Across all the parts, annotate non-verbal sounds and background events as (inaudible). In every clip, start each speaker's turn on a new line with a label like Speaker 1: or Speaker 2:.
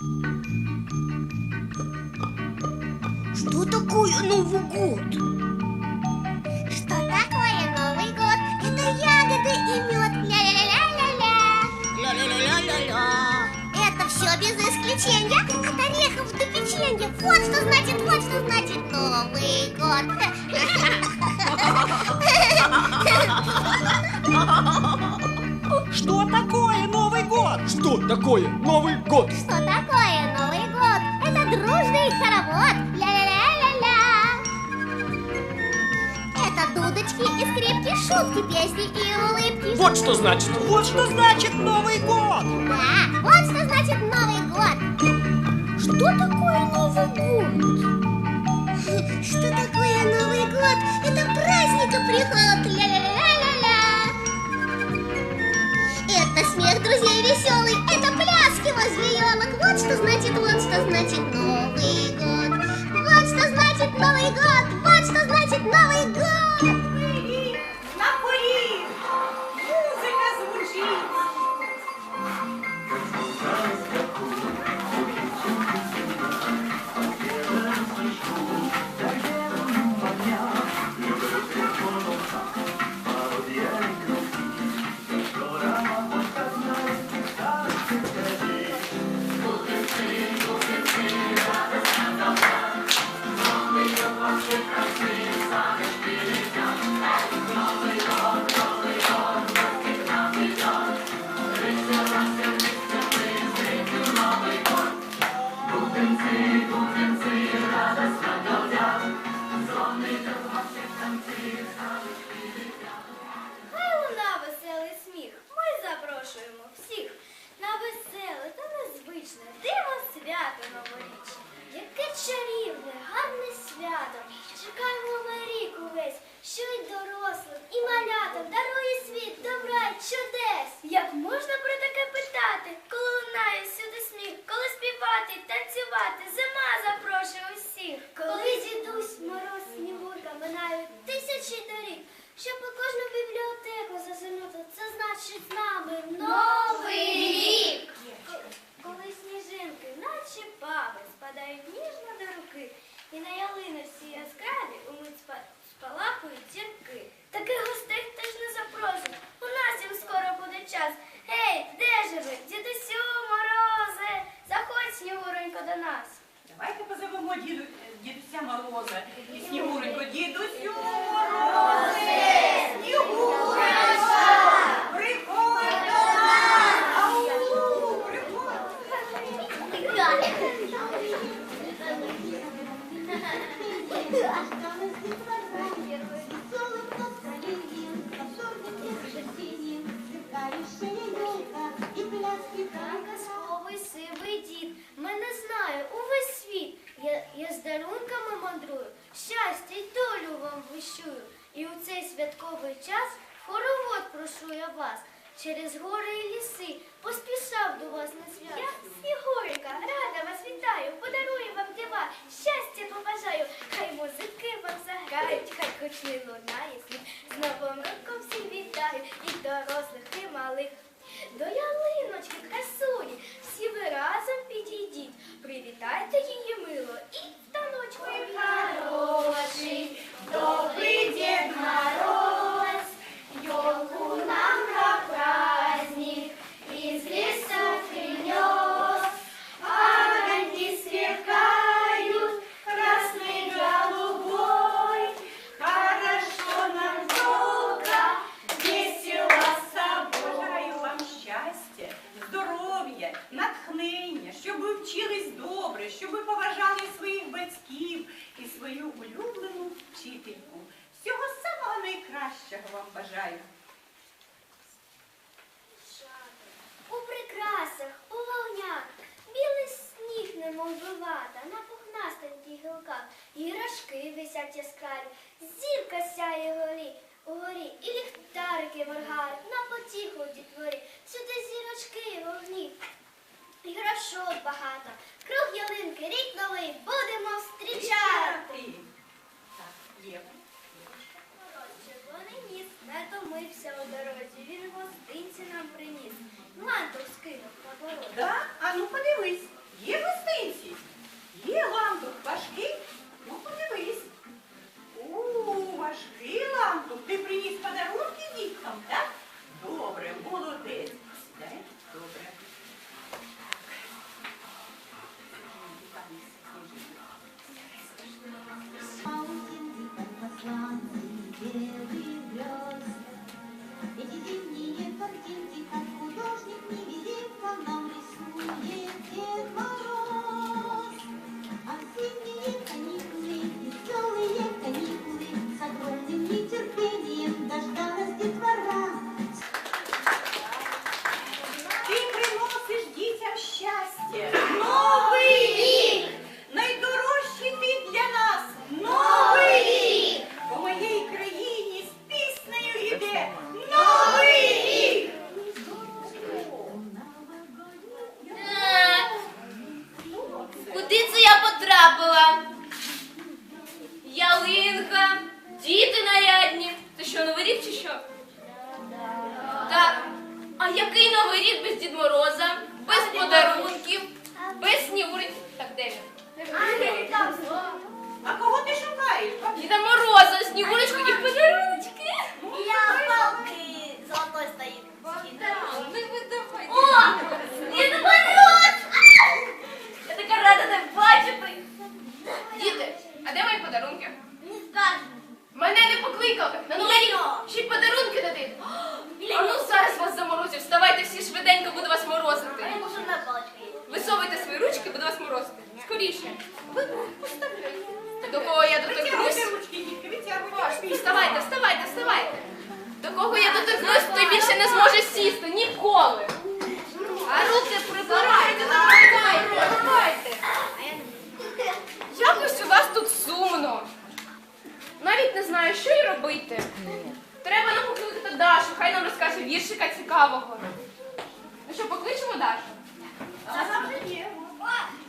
Speaker 1: Что такое Новый год?
Speaker 2: Что такое Новый год? Это ягоды и мед. Ля-ля-ля-ля-ля.
Speaker 1: Ля-ля-ля-ля-ля-ля.
Speaker 2: Это все без исключения. От орехов до печенья. Вот что значит, вот что значит Новый год. (laughs)
Speaker 3: Что такое Новый год?
Speaker 4: Что такое Новый год?
Speaker 2: Что такое Новый год? Это дружный хоровод. Ля-ля-ля-ля-ля. Это дудочки и скрипки, шутки, песни и улыбки.
Speaker 4: Вот что значит.
Speaker 3: Вот что значит Новый год!
Speaker 2: Да, вот что значит Новый год.
Speaker 1: Что такое Новый год? (laughs)
Speaker 2: Что такое Новый год? Это праздник и приход. Ля-ля-ля-ля-ля. Смех друзей веселый. Это пляски возле елок. Вот что значит, вот что значит Новый год. Вот что значит Новый год. Вот что значит Новый год.
Speaker 5: Хай луна веселий сміх. Ми запрошуємо всіх на веселе та незвичне диво свято новорічне. Яке чарівне, гарне свято. Чекаємо на рік увесь, що й дорослим, і малятам дарує світ добра й. Як можна про таке питати, коли лунає всюди сміх, коли співати, танцювати, зима запрошує усіх. Коли дідусь, мороз, тисячі доріг, щоб кожну бібліотеку зазирнути, це значить з нами новий рік. Коли сніжинки, наче баби, спадають ніжно до руки, і на ялини всі яскраві умить спа- спалахують зірки. Таких гостей теж не запрошують, у нас їм скоро буде час. Гей, де же ви, дідусю, морозе, заходь, снігуренько, до нас.
Speaker 6: Давайте позовемо діду, дідуся Мороза і Снігуренько. Дідусю Морозе! Снігуренько! Приходь до нас! Ау! Приходь!
Speaker 5: Казковий сивий дід, мене знає увесь світ. Я, я з дарунками мандрую, щастя й долю вам вищую. І у цей святковий час хоровод прошу я вас. Через гори і ліси поспішав до вас на свято. Я Снігурика, рада вас вітаю, подарую вам дива, щастя побажаю. Хай музики вам заграють, хай хоч не лунає сміх. З новим роком всіх вітаю, і дорослих,
Speaker 6: свою улюблену вчительку. Всього самого найкращого вам бажаю.
Speaker 5: У прикрасах, у вогнях, білий сніг немов вата, на пухнастеньких гілках, іграшки висять яскраві, зірка сяє горі, угорі, і ліхтарики моргають на потіху дітворі, сюди зірочки і вогні. Іграшок багато, круг ялинки, рік новий, будемо зустрічати.
Speaker 6: Так, є.
Speaker 5: Червоний ніс натомився у дорозі, він гостинці нам приніс. Манту скинув на порозі.
Speaker 6: Новий рік без Дід Мороза,
Speaker 7: без подарунків, без снігурень. Так, де він? А кого ти
Speaker 6: шукаєш?
Speaker 7: Діда
Speaker 6: Мороза, снігурочку скоріше. До кого я доторкнусь?
Speaker 7: Вставайте, вставайте, вставайте. До кого я доторкнусь, той більше не зможе сісти. Ніколи. А руки прибирайте, давайте, давайте. Якось у вас тут сумно. Навіть не знаю, що й робити. Треба нам покликати Дашу, хай нам розкаже віршика цікавого. Ну що, покличемо Дашу?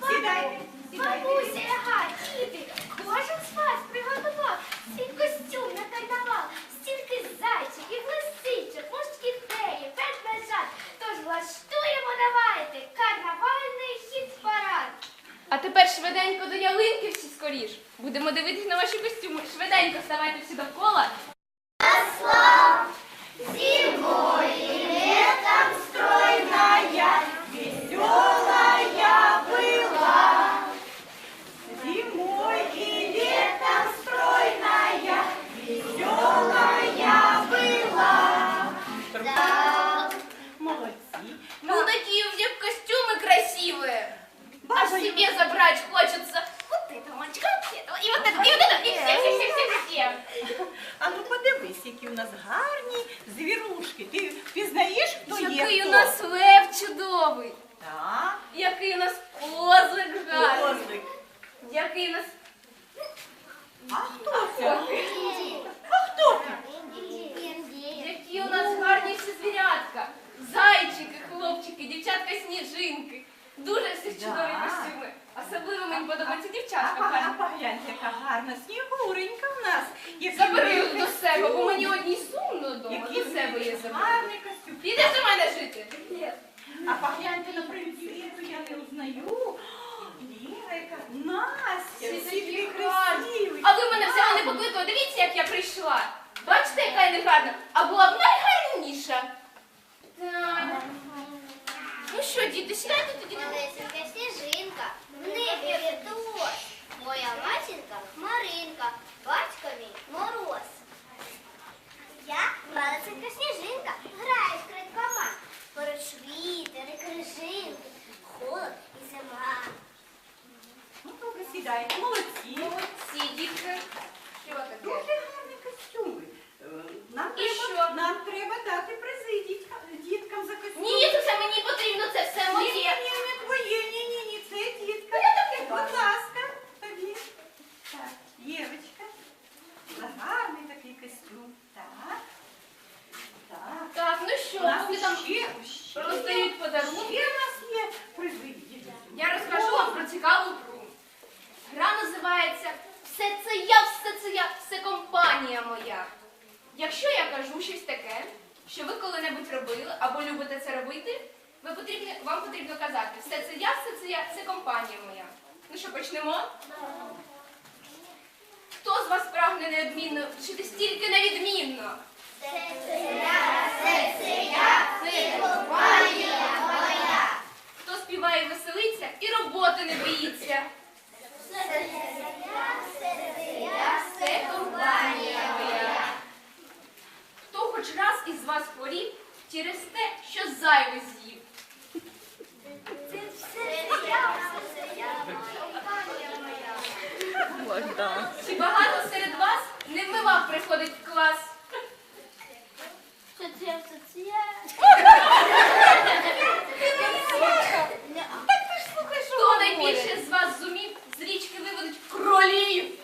Speaker 6: Сідайте.
Speaker 5: Бабуся, ага, діти, кожен з вас приготував свій костюм на карнавал, стільки зайчиків, лисичок, мушкетерів, ведмежат. Тож влаштуємо давайте карнавальний хіт-парад.
Speaker 7: А тепер швиденько до ялинки всі скоріш. Будемо дивитись на ваші костюми. Швиденько ставайте всі довкола. Аж себе забрать хочется.
Speaker 6: Снігуренька в нас. Які
Speaker 7: Забери до себе, бо мені одній сумно
Speaker 6: Який
Speaker 7: вдома. До себе є
Speaker 6: них
Speaker 7: забери.
Speaker 6: гарний костюм.
Speaker 7: Підеш до мене жити?
Speaker 6: А погляньте на принцесу, я не узнаю. Ліра, яка Настя,
Speaker 7: Всі
Speaker 6: всі
Speaker 7: такі гарні.
Speaker 6: красиві.
Speaker 7: А ви мене взяли не покликали. Дивіться, як я прийшла. Бачите, яка я негарна? А була б найгарніша. Так. Ну що, діти, сідайте тоді.
Speaker 5: Малесенька сніжинка, в небі відос. Моя матінка Маринка, батько мій мороз. Я малесенька сніжинка, граю з крикома. Поруч вітер і крижинки, холод і зима.
Speaker 6: Ну, добре, сідайте, молодці.
Speaker 7: Молодці, дітки. Що таке?
Speaker 6: Дуже гарні костюми. Е, Нам
Speaker 7: І
Speaker 6: треба,
Speaker 7: що?
Speaker 6: нам треба дати призи діткам, діткам за костюми.
Speaker 7: Ні, це все мені потрібно, це все
Speaker 6: Ні, ні,
Speaker 7: моє.
Speaker 6: ні, не твоє, ні, ні, ні, це дітка. Будь ласка, тобі. Так, Євочка. За гарний такий костюм. Так. Так.
Speaker 7: Так, ну
Speaker 6: У
Speaker 7: що,
Speaker 6: нас
Speaker 7: поки там
Speaker 6: ще, ще,
Speaker 7: роздають
Speaker 6: ще
Speaker 7: подарунки.
Speaker 6: у нас є призи. дітки.
Speaker 7: Я розкажу вам про цікаву гру. Гра називається Все це я, все це я, все компанія моя. Якщо я кажу щось таке, що ви коли-небудь робили або любите це робити, ви потрібно, вам потрібно казати все це я, все це я, це компанія моя. Ну що, почнемо? Хто з вас прагне неодмінно вчити стільки невідмінно? Це це я, все це я, це. Хто співає і веселиться і роботи не боїться? Це компанія моя. Хто хоч раз із вас хворів через те, що зайве з'їв? Чи багато серед вас не вмивав приходить в клас? Хто найбільше з вас зумів з річки виводить кролів?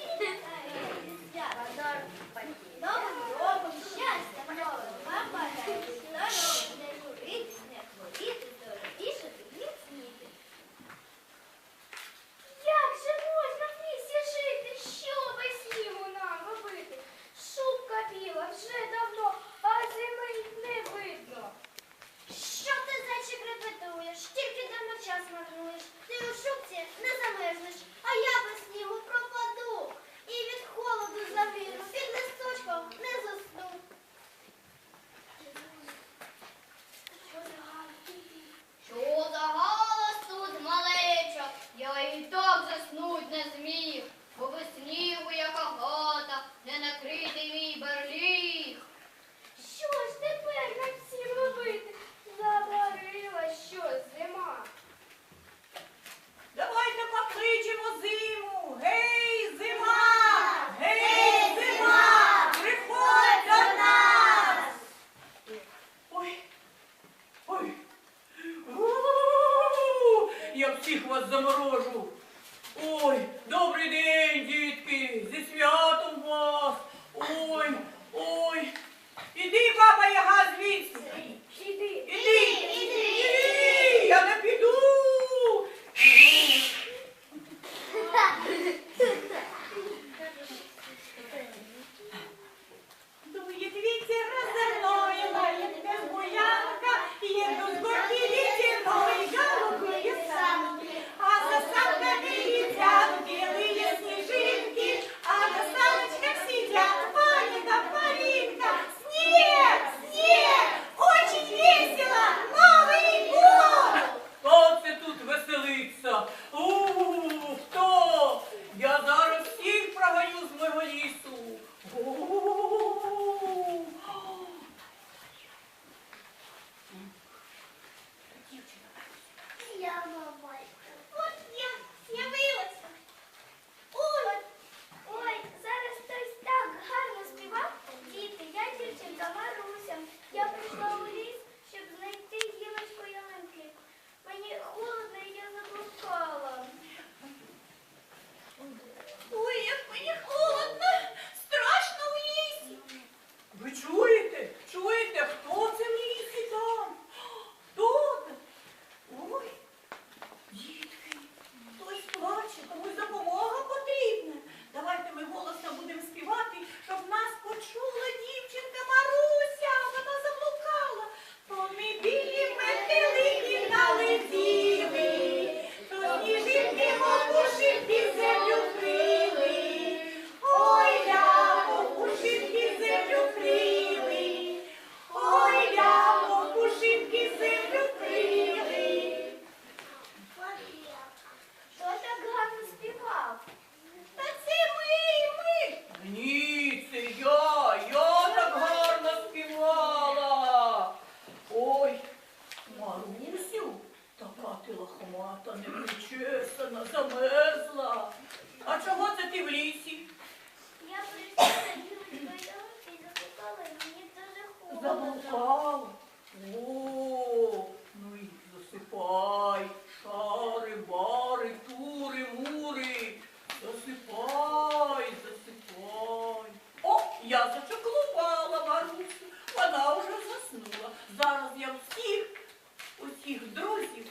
Speaker 5: Друзів,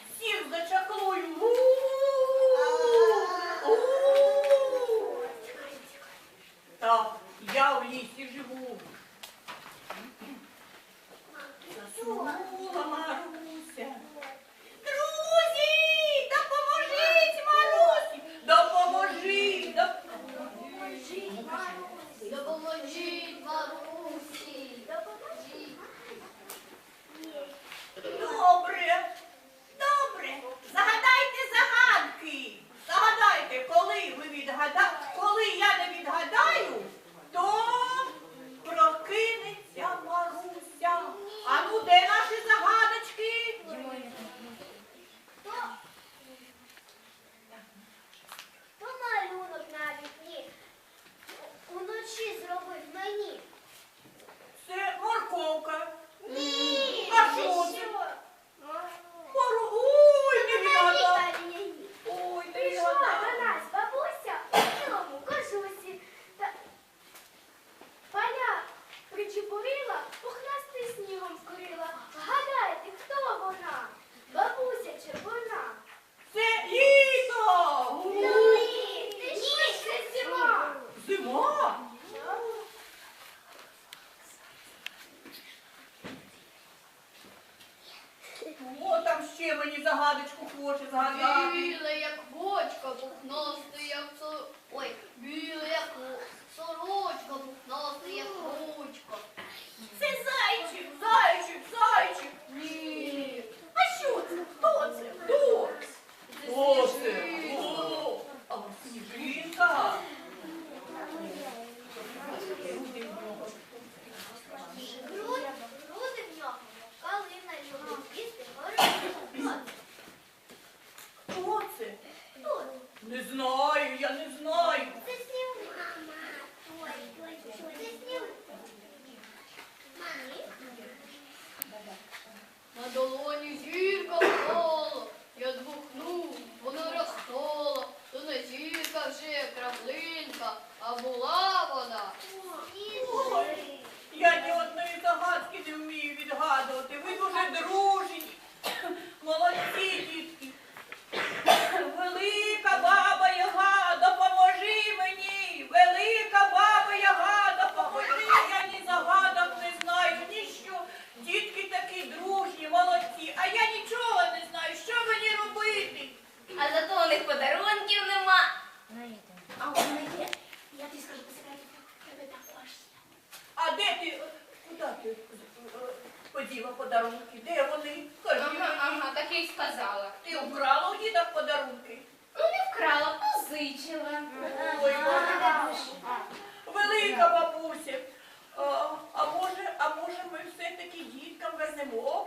Speaker 5: walk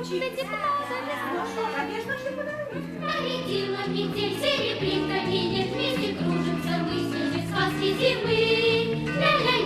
Speaker 5: получить. Конечно же
Speaker 6: подарок. Полетим на
Speaker 8: метель, серебрит, как вместе кружимся мы, сказки зимы. Ля-ля-ля.